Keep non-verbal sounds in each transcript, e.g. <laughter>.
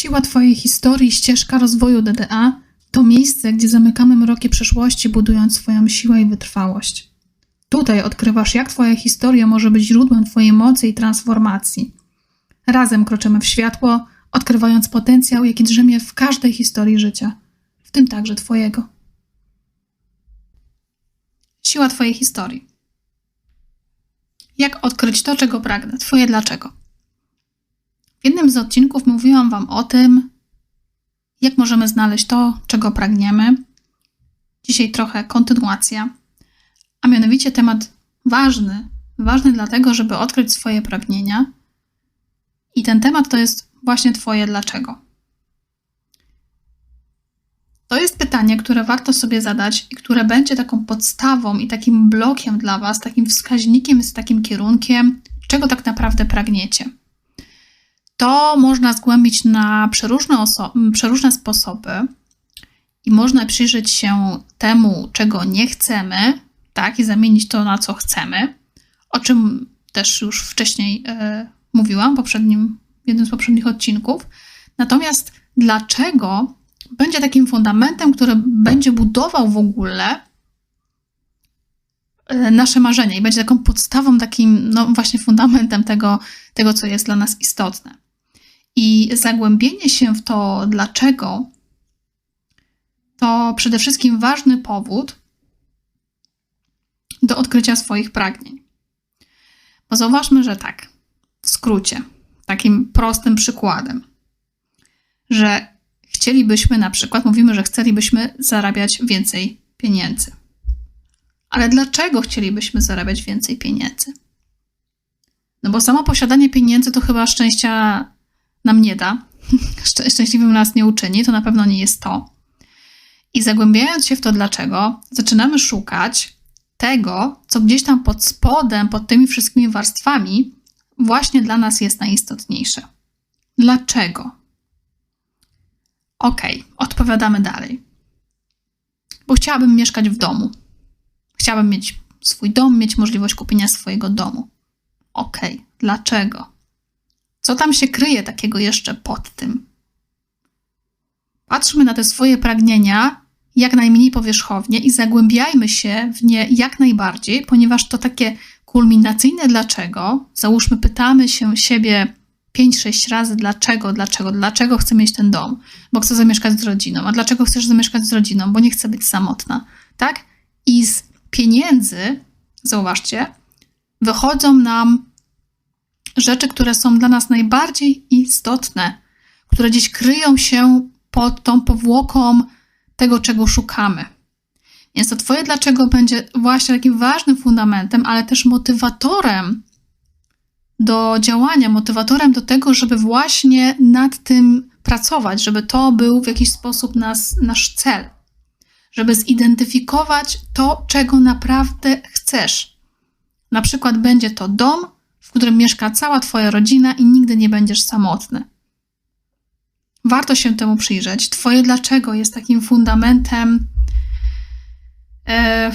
Siła Twojej historii, ścieżka rozwoju DDA to miejsce, gdzie zamykamy mroki przeszłości, budując swoją siłę i wytrwałość. Tutaj odkrywasz, jak Twoja historia może być źródłem Twojej mocy i transformacji. Razem kroczymy w światło, odkrywając potencjał, jaki drzemie w każdej historii życia, w tym także Twojego. Siła Twojej historii. Jak odkryć to, czego pragnę? Twoje dlaczego. W jednym z odcinków mówiłam Wam o tym, jak możemy znaleźć to, czego pragniemy. Dzisiaj trochę kontynuacja, a mianowicie temat ważny. Ważny dlatego, żeby odkryć swoje pragnienia. I ten temat to jest właśnie Twoje dlaczego. To jest pytanie, które warto sobie zadać i które będzie taką podstawą i takim blokiem dla Was, takim wskaźnikiem, z takim kierunkiem, czego tak naprawdę pragniecie. To można zgłębić na przeróżne, przeróżne sposoby i można przyjrzeć się temu, czego nie chcemy, tak, i zamienić to na co chcemy, o czym też już wcześniej e, mówiłam poprzednim, w jednym z poprzednich odcinków. Natomiast dlaczego będzie takim fundamentem, który będzie budował w ogóle e, nasze marzenie i będzie taką podstawą, takim no właśnie fundamentem tego, tego, co jest dla nas istotne. I zagłębienie się w to, dlaczego, to przede wszystkim ważny powód do odkrycia swoich pragnień. Bo zauważmy, że tak, w skrócie, takim prostym przykładem, że chcielibyśmy na przykład, mówimy, że chcielibyśmy zarabiać więcej pieniędzy. Ale dlaczego chcielibyśmy zarabiać więcej pieniędzy? No bo samo posiadanie pieniędzy to chyba szczęścia nam nie da, <laughs> szczęśliwym nas nie uczyni, to na pewno nie jest to. I zagłębiając się w to dlaczego, zaczynamy szukać tego, co gdzieś tam pod spodem, pod tymi wszystkimi warstwami, właśnie dla nas jest najistotniejsze. Dlaczego? Ok, odpowiadamy dalej. Bo chciałabym mieszkać w domu. Chciałabym mieć swój dom, mieć możliwość kupienia swojego domu. Ok, dlaczego? Co tam się kryje takiego jeszcze pod tym? Patrzmy na te swoje pragnienia jak najmniej powierzchownie i zagłębiajmy się w nie jak najbardziej, ponieważ to takie kulminacyjne dlaczego, załóżmy, pytamy się siebie 5-6 razy dlaczego, dlaczego, dlaczego chcę mieć ten dom, bo chcę zamieszkać z rodziną, a dlaczego chcesz zamieszkać z rodziną, bo nie chcę być samotna, tak? I z pieniędzy, zauważcie, wychodzą nam rzeczy, które są dla nas najbardziej istotne, które gdzieś kryją się pod tą powłoką tego, czego szukamy. Więc to Twoje dlaczego będzie właśnie takim ważnym fundamentem, ale też motywatorem do działania, motywatorem do tego, żeby właśnie nad tym pracować, żeby to był w jakiś sposób nas, nasz cel, żeby zidentyfikować to, czego naprawdę chcesz. Na przykład będzie to dom, w którym mieszka cała Twoja rodzina i nigdy nie będziesz samotny. Warto się temu przyjrzeć. Twoje dlaczego jest takim fundamentem, e,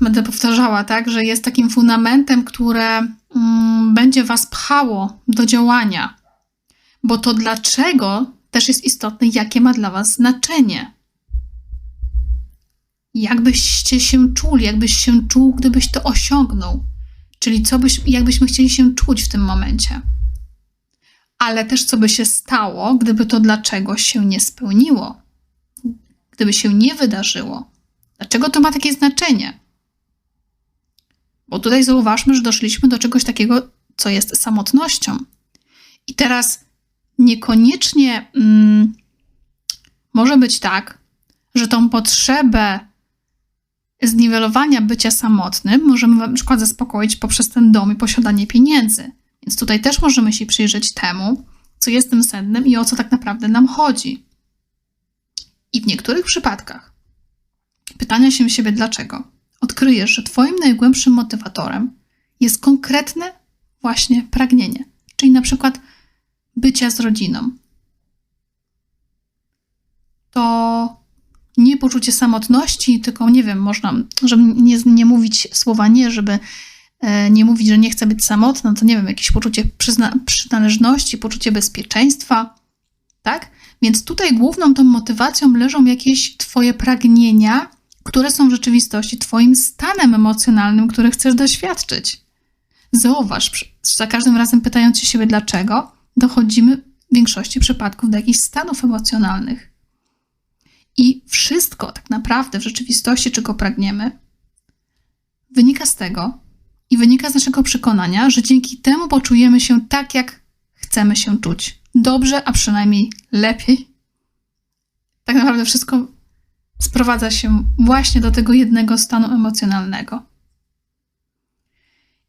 będę powtarzała, tak, że jest takim fundamentem, które mm, będzie Was pchało do działania. Bo to dlaczego też jest istotne, jakie ma dla Was znaczenie. Jakbyście się czuli, jakbyś się czuł, gdybyś to osiągnął. Czyli co byś, jakbyśmy chcieli się czuć w tym momencie. Ale też co by się stało, gdyby to dlaczego się nie spełniło, gdyby się nie wydarzyło. Dlaczego to ma takie znaczenie? Bo tutaj zauważmy, że doszliśmy do czegoś takiego, co jest samotnością. I teraz niekoniecznie mm, może być tak, że tą potrzebę zniwelowania bycia samotnym możemy na przykład zaspokoić poprzez ten dom i posiadanie pieniędzy. Więc tutaj też możemy się przyjrzeć temu, co jest tym sednem i o co tak naprawdę nam chodzi. I w niektórych przypadkach pytania się siebie dlaczego, odkryjesz, że Twoim najgłębszym motywatorem jest konkretne właśnie pragnienie, czyli na przykład bycia z rodziną. To nie poczucie samotności, tylko nie wiem, można, żeby nie, nie mówić słowa nie, żeby e, nie mówić, że nie chcę być samotna, to nie wiem, jakieś poczucie przynależności, poczucie bezpieczeństwa, tak? Więc tutaj główną tą motywacją leżą jakieś Twoje pragnienia, które są w rzeczywistości Twoim stanem emocjonalnym, który chcesz doświadczyć. Zauważ, za każdym razem pytając się siebie dlaczego, dochodzimy w większości przypadków do jakichś stanów emocjonalnych. I wszystko tak naprawdę w rzeczywistości, czego pragniemy, wynika z tego i wynika z naszego przekonania, że dzięki temu poczujemy się tak, jak chcemy się czuć. Dobrze, a przynajmniej lepiej. Tak naprawdę wszystko sprowadza się właśnie do tego jednego stanu emocjonalnego.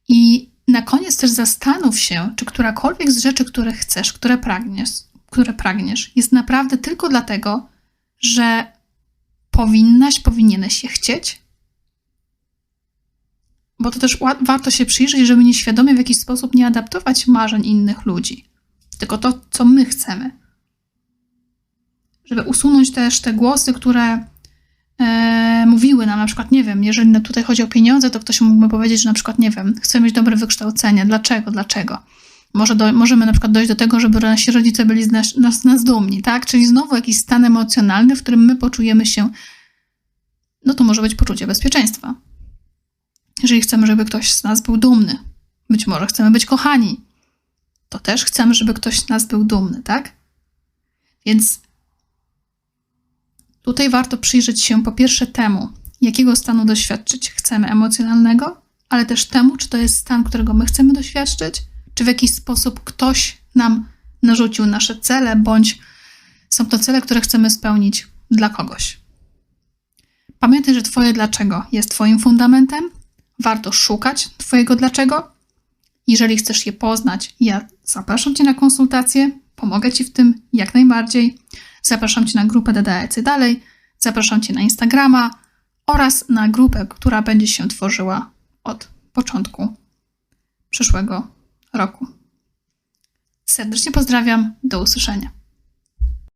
I na koniec też zastanów się, czy którakolwiek z rzeczy, które chcesz, które pragniesz, które pragniesz, jest naprawdę tylko dlatego, że powinnaś, powinieneś je chcieć? Bo to też warto się przyjrzeć, żeby nieświadomie w jakiś sposób nie adaptować marzeń innych ludzi, tylko to, co my chcemy. Żeby usunąć też te głosy, które e, mówiły nam, na przykład, nie wiem, jeżeli tutaj chodzi o pieniądze, to ktoś mógłby powiedzieć, że na przykład, nie wiem, chcę mieć dobre wykształcenie. Dlaczego? Dlaczego? Może do, możemy na przykład dojść do tego, żeby nasi rodzice byli z nas, nas, nas dumni, tak? Czyli znowu jakiś stan emocjonalny, w którym my poczujemy się, no to może być poczucie bezpieczeństwa. Jeżeli chcemy, żeby ktoś z nas był dumny, być może chcemy być kochani, to też chcemy, żeby ktoś z nas był dumny, tak? Więc tutaj warto przyjrzeć się po pierwsze temu, jakiego stanu doświadczyć chcemy emocjonalnego, ale też temu, czy to jest stan, którego my chcemy doświadczyć, czy w jakiś sposób ktoś nam narzucił nasze cele, bądź są to cele, które chcemy spełnić dla kogoś. Pamiętaj, że Twoje dlaczego jest Twoim fundamentem. Warto szukać Twojego dlaczego. Jeżeli chcesz je poznać, ja zapraszam Cię na konsultację, pomogę Ci w tym jak najbardziej. Zapraszam Cię na grupę DDEC dalej, zapraszam Cię na Instagrama oraz na grupę, która będzie się tworzyła od początku przyszłego roku. Serdecznie pozdrawiam, do usłyszenia.